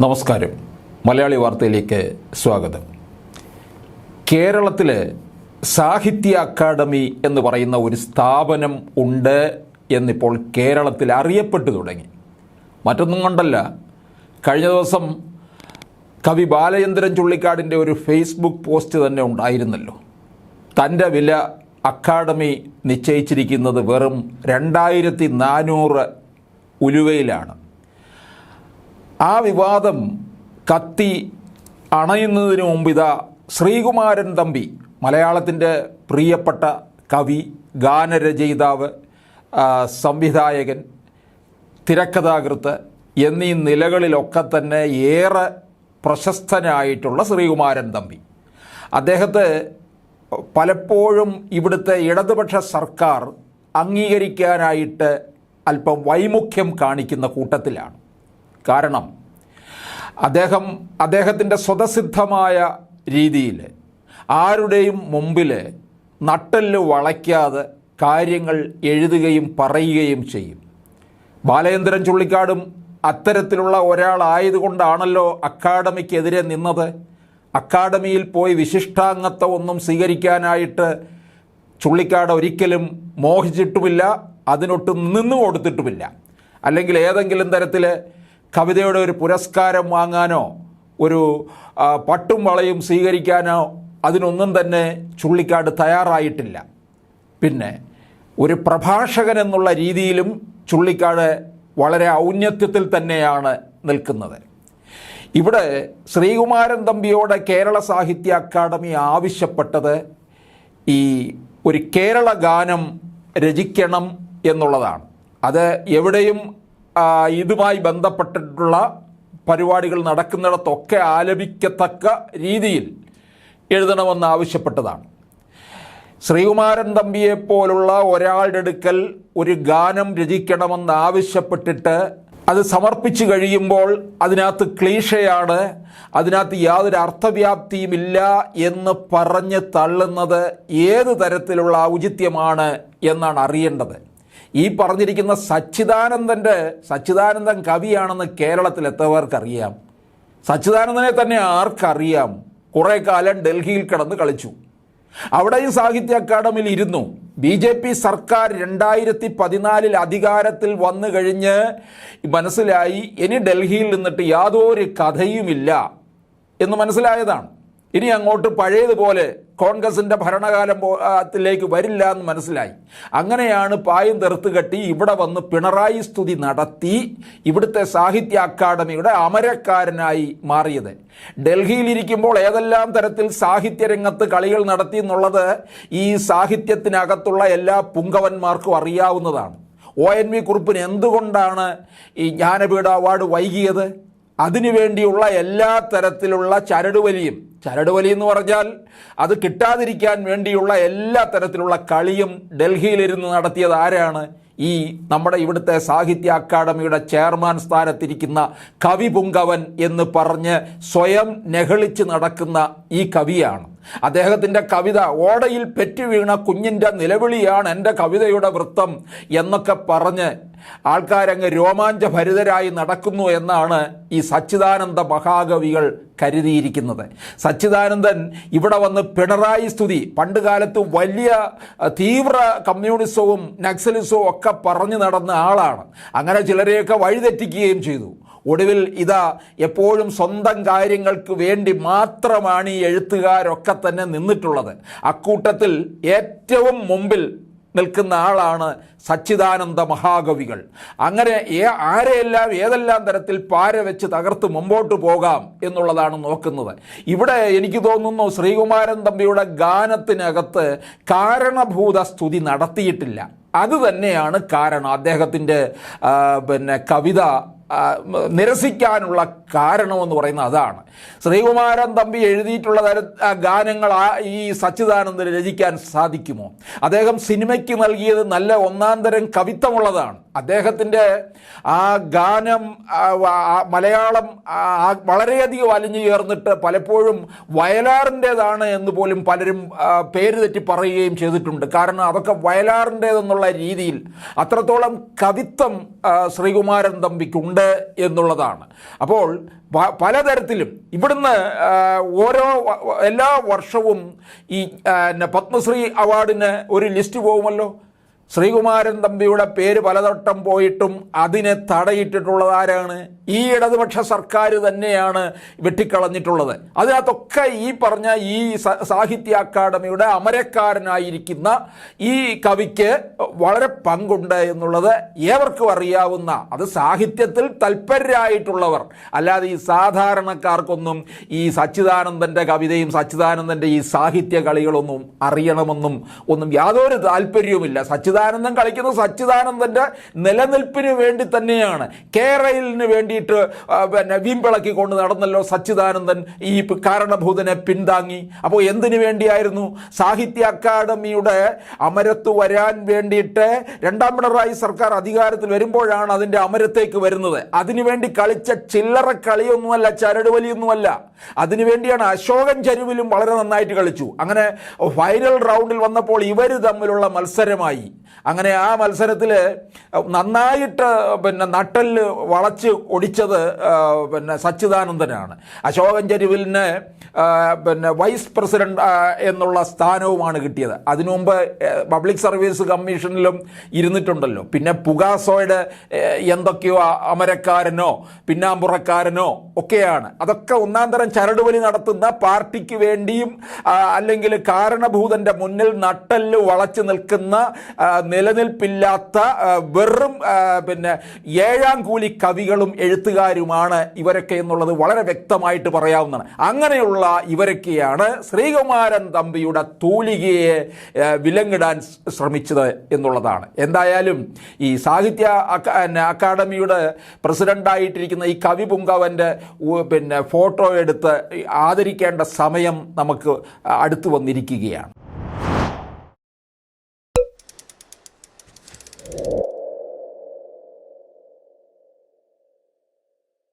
നമസ്കാരം. മലയാളി വാർത്തയിലേക്ക് സ്വാഗതം. കേരളത്തിൽ സാഹിത്യ അക്കാദമി എന്ന് പറയുന്ന ഒരു സ്ഥാപനം ഉണ്ട് എന്നിപ്പോൾ കേരളത്തിൽ അറിയപ്പെട്ടു തുടങ്ങി. മറ്റൊന്നും കൊണ്ടല്ല. കഴിഞ്ഞ ദിവസം കവി ബാലചന്ദ്രൻ ചുള്ളിക്കാടിന്റെ ഒരു ഫേസ്ബുക്ക് പോസ്റ്റ് തന്നെ ഉണ്ടായിരുന്നല്ലോ. തന്റെ വില അക്കാദമി നിശ്ചയിച്ചിരിക്കുന്നത് വെറും രണ്ടായിരത്തി നാനൂറ് ഉലുവയിലാണ്. ആ വിവാദം കത്തി അണയുന്നതിന് മുമ്പ് ഇതാ ശ്രീകുമാരൻ തമ്പി മലയാളത്തിന്റെ പ്രിയപ്പെട്ട കവി ഗാനരചയിതാവ് സംവിധായകൻ തിരക്കഥാകൃത്ത് എന്നീ നിലകളിലൊക്കെ തന്നെ ഏറെ പ്രശസ്തനായിട്ടുള്ള ശ്രീകുമാരൻ തമ്പി. അദ്ദേഹത്തെ പലപ്പോഴും ഇവിടുത്തെ ഇടതുപക്ഷ സർക്കാർ അംഗീകരിക്കാനായിട്ട് അല്പം വൈമുഖ്യം കാണിക്കുന്ന കൂട്ടത്തിലാണ്. കാരണം അദ്ദേഹം അദ്ദേഹത്തിന്റെ സ്വതസിദ്ധമായ രീതിയിൽ ആരുടെയും മുമ്പിൽ നട്ടെല്ല് വളയ്ക്കാതെ കാര്യങ്ങൾ എഴുതുകയും പറയുകയും ചെയ്യും. ബാലേന്ദ്രൻ ചുള്ളിക്കാടും അത്തരത്തിലുള്ള ഒരാളായതുകൊണ്ടാണല്ലോ അക്കാഡമിക്കെതിരെ നിന്നത്. അക്കാഡമിയിൽ പോയി വിശിഷ്ടാംഗത്വം ഒന്നും സ്വീകരിക്കാനായിട്ട് ചുള്ളിക്കാട് ഒരിക്കലും മോഹിച്ചിട്ടുമില്ല അതിനൊട്ടും നിന്നു കൊടുത്തിട്ടുമില്ല അല്ലെങ്കിൽ ഏതെങ്കിലും തരത്തിൽ കവിതയുടെ ഒരു പുരസ്കാരം വാങ്ങാനോ ഒരു പട്ടും വളയും സ്വീകരിക്കാനോ അതിനൊന്നും തന്നെ ചുള്ളിക്കാട് തയ്യാറായിട്ടില്ല. പിന്നെ ഒരു പ്രഭാഷകൻ എന്നുള്ള രീതിയിലും ചുള്ളിക്കാട് വളരെ ഔന്നത്യത്തിൽ തന്നെയാണ് നിൽക്കുന്നത്. ഇവിടെ ശ്രീകുമാരൻ തമ്പിയോട് കേരള സാഹിത്യ അക്കാദമി ആവശ്യപ്പെട്ടത് ഈ ഒരു കേരള ഗാനം രചിക്കണം എന്നുള്ളതാണ്. അത് എവിടെയും ഇതുമായി ബന്ധപ്പെട്ടിട്ടുള്ള പരിപാടികൾ നടക്കുന്നിടത്തൊക്കെ ആലപിക്കത്തക്ക രീതിയിൽ എഴുതണമെന്ന് ആവശ്യപ്പെട്ടതാണ്. ശ്രീകുമാരൻ തമ്പിയെ പോലുള്ള ഒരാളുടെ അടുക്കൽ ഒരു ഗാനം രചിക്കണമെന്ന് ആവശ്യപ്പെട്ടിട്ട് അത് സമർപ്പിച്ചു കഴിയുമ്പോൾ അതിനകത്ത് ക്ലീഷയാണ് അതിനകത്ത് യാതൊരു അർത്ഥവ്യാപ്തിയുമില്ല എന്ന് പറഞ്ഞ് തള്ളുന്നത് ഏത് തരത്തിലുള്ള ഔചിത്യമാണ് എന്നാണ് അറിയേണ്ടത്. ഈ പറഞ്ഞിരിക്കുന്ന സച്ചിദാനന്ദന്റെ സച്ചിദാനന്ദൻ കവിയാണെന്ന് കേരളത്തിൽ എത്തവർക്കറിയാം സച്ചിദാനന്ദനെ തന്നെ ആർക്കറിയാം. കുറേ കാലം ഡൽഹിയിൽ കിടന്ന് കളിച്ചു. അവിടെയും സാഹിത്യ അക്കാദമിയിൽ ഇരുന്നു. ബി ജെ പി സർക്കാർ രണ്ടായിരത്തി പതിനാലിൽ അധികാരത്തിൽ വന്നു കഴിഞ്ഞ് മനസ്സിലായി ഇനി ഡൽഹിയിൽ നിന്നിട്ട് യാതൊരു കഥയുമില്ല എന്ന് മനസ്സിലായതാണ്. ഇനി അങ്ങോട്ട് പഴയതുപോലെ കോൺഗ്രസിന്റെ ഭരണകാലത്തിലേക്ക് വരില്ല എന്ന് മനസ്സിലായി. അങ്ങനെയാണ് പായം തെറുത്ത് കെട്ടി ഇവിടെ വന്ന് പിണറായി സ്തുതി നടത്തി ഇവിടുത്തെ സാഹിത്യ അക്കാദമിയുടെ അമരക്കാരനായി മാറിയത്. ഡൽഹിയിലിരിക്കുമ്പോൾ ഏതെല്ലാം തരത്തിൽ സാഹിത്യരംഗത്ത് കളികൾ നടത്തി എന്നുള്ളത് ഈ സാഹിത്യത്തിനകത്തുള്ള എല്ലാ പുങ്കവന്മാർക്കും അറിയാവുന്നതാണ്. ഒ എൻ വി കുറുപ്പിന് എന്തുകൊണ്ടാണ് ഈ ജ്ഞാനപീഠ അവാർഡ് വൈകിയത്? അതിനുവേണ്ടിയുള്ള എല്ലാ തരത്തിലുള്ള ചരടുവലിയും. ചരടുവലി എന്ന് പറഞ്ഞാൽ അത് കിട്ടാതിരിക്കാൻ വേണ്ടിയുള്ള എല്ലാ തരത്തിലുള്ള കളിയും ഡൽഹിയിലിരുന്ന് നടത്തിയത് ആരാണ്? ഈ നമ്മുടെ ഇവിടുത്തെ സാഹിത്യ അക്കാദമിയുടെ ചെയർമാൻ സ്ഥാനത്തിരിക്കുന്ന കവി പുങ്കവൻ എന്ന് പറഞ്ഞ് സ്വയം നെഹളിച്ച് നടക്കുന്ന ഈ കവിയാണ്. അദ്ദേഹത്തിന്റെ കവിത ഓടയിൽ പെറ്റു വീണ കുഞ്ഞിന്റെ നിലവിളിയാണ് എന്റെ കവിതയുടെ വൃത്തം എന്നൊക്കെ പറഞ്ഞ് ആൾക്കാരങ്ങ് രോമാഞ്ചഭരിതരായി നടക്കുന്നു എന്നാണ് ഈ സച്ചിദാനന്ദ മഹാകവികൾ കരുതിയിരിക്കുന്നത്. സച്ചിദാനന്ദൻ ഇവിടെ വന്ന് പിണറായി സ്തുതി പണ്ട് കാലത്ത് വലിയ തീവ്ര കമ്മ്യൂണിസവും നക്സലിസവും ഒക്കെ പറഞ്ഞു നടന്ന ആളാണ്. അങ്ങനെ ചിലരെയൊക്കെ വഴിതെറ്റിക്കുകയും ചെയ്തു. ഒടുവിൽ ഇതാ എപ്പോഴും സ്വന്തം കാര്യങ്ങൾക്ക് വേണ്ടി മാത്രമാണ് ഈ എഴുത്തുകാരൊക്കെ തന്നെ നിന്നിട്ടുള്ളത്. അക്കൂട്ടത്തിൽ ഏറ്റവും മുമ്പിൽ നിൽക്കുന്ന ആളാണ് സച്ചിദാനന്ദ മഹാകവികൾ. അങ്ങനെ ഏ- ആരെയെല്ലാം ഏതെല്ലാം തരത്തിൽ പാര വെച്ച് തകർത്ത് മുമ്പോട്ട് പോകാം എന്നുള്ളതാണ് നോക്കുന്നത്. ഇവിടെ എനിക്ക് തോന്നുന്നു ശ്രീകുമാരൻ തമ്പിയുടെ ഗാനത്തിനകത്ത് കാരണഭൂത സ്തുതി നടത്തിയിട്ടില്ല. അതുതന്നെയാണ് കാരണം അദ്ദേഹത്തിന്റെ പിന്നെ കവിത നിരസിക്കാനുള്ള കാരണമെന്ന് പറയുന്നത് അതാണ്. ശ്രീകുമാരൻ തമ്പി എഴുതിയിട്ടുള്ള തര ഗാനങ്ങൾ ഈ സച്ചിദാനന്ദന് രചിക്കാൻ സാധിക്കുമോ? അദ്ദേഹം സിനിമയ്ക്ക് നൽകിയത് നല്ല ഒന്നാം തരം കവിത്വമുള്ളതാണ്. അദ്ദേഹത്തിന്റെ ആ ഗാനം മലയാളം വളരെയധികം അലിഞ്ഞു ചേർന്നിട്ട് പലപ്പോഴും വയലാറിന്റേതാണ് എന്ന് പോലും പലരും പേര് തെറ്റി പറയുകയും ചെയ്തിട്ടുണ്ട്. കാരണം അതൊക്കെ വയലാറിന്റേതെന്നുള്ള രീതിയിൽ അത്രത്തോളം കവിത്വം ശ്രീകുമാരൻ തമ്പിക്കുണ്ട് എന്നുള്ളതാണ്. അപ്പോൾ പലതരത്തിലും ഇവിടുന്ന് ഓരോ എല്ലാ വർഷവും ഈ പത്മശ്രീ അവാർഡിന് ഒരു ലിസ്റ്റ് പോകുമല്ലോ? ശ്രീകുമാരൻ തമ്പിയുടെ പേര് പലതട്ടം പോയിട്ടും അതിനെ തടയിട്ടിട്ടുള്ളത് ആരാണ് ഈ ഇടതുപക്ഷ സർക്കാർ തന്നെയാണ് വെട്ടിക്കളഞ്ഞിട്ടുള്ളത്. അതിനകത്തൊക്കെ ഈ പറഞ്ഞ ഈ സാഹിത്യ അക്കാദമിയുടെ അമരക്കാരനായിരിക്കുന്ന ഈ കവിക്ക് വളരെ പങ്കുണ്ട് എന്നുള്ളത് ഏവർക്കും അറിയാവുന്ന അത് സാഹിത്യത്തിൽ തൽപരരായിട്ടുള്ളവർ അല്ലാതെ ഈ സാധാരണക്കാർക്കൊന്നും ഈ സച്ചിദാനന്ദന്റെ കവിതയും സച്ചിദാനന്ദന്റെ ഈ സാഹിത്യ കളികളൊന്നും അറിയണമെന്നും ഒന്നും യാതൊരു താല്പര്യവുമില്ല. സച്ചിദാനന്ദൻ കളിക്കുന്നത് സച്ചിദാനന്ദന്റെ നിലനിൽപ്പിന് വേണ്ടി തന്നെയാണ്. കേരളിന് വേണ്ടിയിട്ട് പിന്നെ വീമ്പിളക്കി കൊണ്ട് നടന്നല്ലോ സച്ചിദാനന്ദൻ ഈ കാരണഭൂതനെ പിന്താങ്ങി അപ്പോൾ എന്തിനു വേണ്ടിയായിരുന്നു? സാഹിത്യ അക്കാദമിയുടെ അമരത്ത് വരാൻ വേണ്ടിയിട്ട് രണ്ടാം പിണറായി സർക്കാർ അധികാരത്തിൽ വരുമ്പോഴാണ് അതിന്റെ അമരത്തേക്ക് വരുന്നത്. അതിനുവേണ്ടി കളിച്ച ചില്ലറ കളിയൊന്നുമല്ല ചരട് വലിയൊന്നുമല്ല അതിനുവേണ്ടിയാണ് അശോകൻ ചരുവിലും വളരെ നന്നായിട്ട് കളിച്ചു. അങ്ങനെ ഫൈനൽ റൗണ്ടിൽ വന്നപ്പോൾ ഇവർ തമ്മിലുള്ള മത്സരമായി. അങ്ങനെ ആ മത്സരത്തിൽ നന്നായിട്ട് പിന്നെ നട്ടൽ വളച്ച് ഒടിച്ചത് പിന്നെ സച്ചിദാനന്ദനാണ്. അശോകൻ ചെരുവിലിന് പിന്നെ വൈസ് പ്രസിഡന്റ് എന്നുള്ള സ്ഥാനവുമാണ് കിട്ടിയത്. അതിനുമുമ്പ് പബ്ലിക് സർവീസ് കമ്മീഷനിലും ഇരുന്നിട്ടുണ്ടല്ലോ. പിന്നെ പുകാസോയുടെ എന്തൊക്കെയോ അമരക്കാരനോ പിന്നാമ്പുറക്കാരനോ ഒക്കെയാണ്. അതൊക്കെ ഒന്നാം തരം ചരടുവലി നടത്തുന്ന പാർട്ടിക്ക് വേണ്ടിയും അല്ലെങ്കിൽ കാരണഭൂതന്റെ മുന്നിൽ നട്ടൽ വളച്ചു നിൽക്കുന്ന നിലനിൽപ്പില്ലാത്ത വെറും പിന്നെ ഏഴാം കൂലി കവികളും എഴുത്തുകാരുമാണ് ഇവരൊക്കെ എന്നുള്ളത് വളരെ വ്യക്തമായിട്ട് പറയാവുന്നതാണ്. അങ്ങനെയുള്ള ഇവരൊക്കെയാണ് ശ്രീകുമാരൻ തമ്പിയുടെ തൂലികയെ വിലങ്ങിടാൻ ശ്രമിച്ചത് എന്നുള്ളതാണ്. എന്തായാലും ഈ സാഹിത്യ പ്രസിഡന്റായിട്ടിരിക്കുന്ന അക്കാദമിയുടെ പ്രസിഡന്റായിട്ടിരിക്കുന്ന ഈ കവി പുങ്കവന്റെ പിന്നെ ഫോട്ടോ എടുത്ത് ആദരിക്കേണ്ട സമയം നമുക്ക് അടുത്തു വന്നിരിക്കുകയാണ്.